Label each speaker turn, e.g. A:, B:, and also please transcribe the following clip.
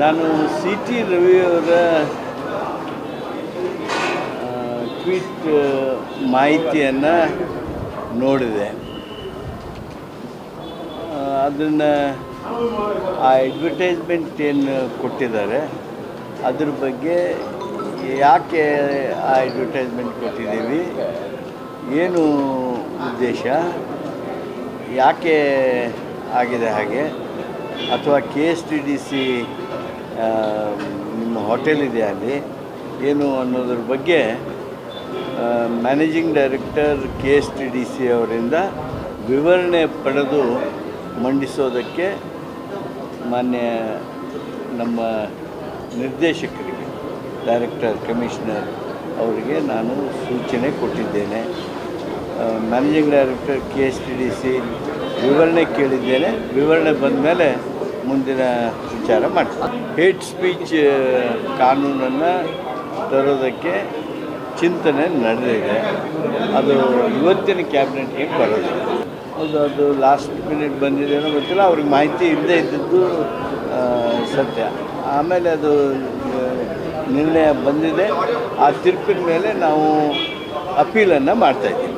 A: ನಾನು C T ರವಿಯವರ tweet ಮಾಹಿತಿಯನ್ನು ನೋಡಿದೆ. ಅದನ್ನು ಆ ಅಡ್ವರ್ಟೈಸ್ಮೆಂಟ್ ಏನು ಕೊಟ್ಟಿದ್ದಾರೆ, ಅದ್ರ ಬಗ್ಗೆ ಯಾಕೆ ಆ ಅಡ್ವರ್ಟೈಸ್ಮೆಂಟ್ ಕೊಟ್ಟಿದ್ದೀವಿ, ಏನು ಉದ್ದೇಶ, ಯಾಕೆ ಆಗಿದೆ ಹಾಗೆ, ಅಥವಾ K S T D C hotel ಇದೆ ಅಲ್ಲಿ. ಏನು ಅನ್ನೋದ್ರ ಬಗ್ಗೆ managing director K S T D C ಅವರಿಂದ ವಿವರಣೆ ಪಡೆದು ಮಂಡಿಸೋದಕ್ಕೆ ಮಾನ್ಯ ನಮ್ಮ ನಿರ್ದೇಶಕರಿಗೆ ಡೈರೆಕ್ಟರ್ ಕಮಿಷನರ್ ಅವರಿಗೆ ನಾನು ಸೂಚನೆ ಕೊಟ್ಟಿದ್ದೇನೆ. Managing director K S T D C ವಿವರಣೆ ಕೇಳಿದ್ದೇನೆ. ವಿವರಣೆ ಬಂದ ಮೇಲೆ ಮುಂದಿನ ವಿಚಾರ ಮಾಡ್ತೀವಿ. ಹೇಟ್ ಸ್ಪೀಚ್ ಕಾನೂನನ್ನು ತರೋದಕ್ಕೆ ಚಿಂತನೆ ನಡೆದಿದೆ. ಅದು ಇವತ್ತಿನ ಕ್ಯಾಬಿನೆಟ್ಗೆ ಬರೋದು ಹೌದು, ಅದು ಲಾಸ್ಟ್ ಮಿನಿಟ್ ಬಂದಿದೆಯೋ ಗೊತ್ತಿಲ್ಲ, ಅವ್ರಿಗೆ ಮಾಹಿತಿ ಇಲ್ಲದೆ ಇದ್ದದ್ದು ಸತ್ಯ. ಆಮೇಲೆ ಅದು ನಿರ್ಣಯ ಬಂದಿದೆ. ಆ ತೀರ್ಪಿನ ಮೇಲೆ ನಾವು ಅಪೀಲನ್ನು ಮಾಡ್ತಾಯಿದ್ದೀವಿ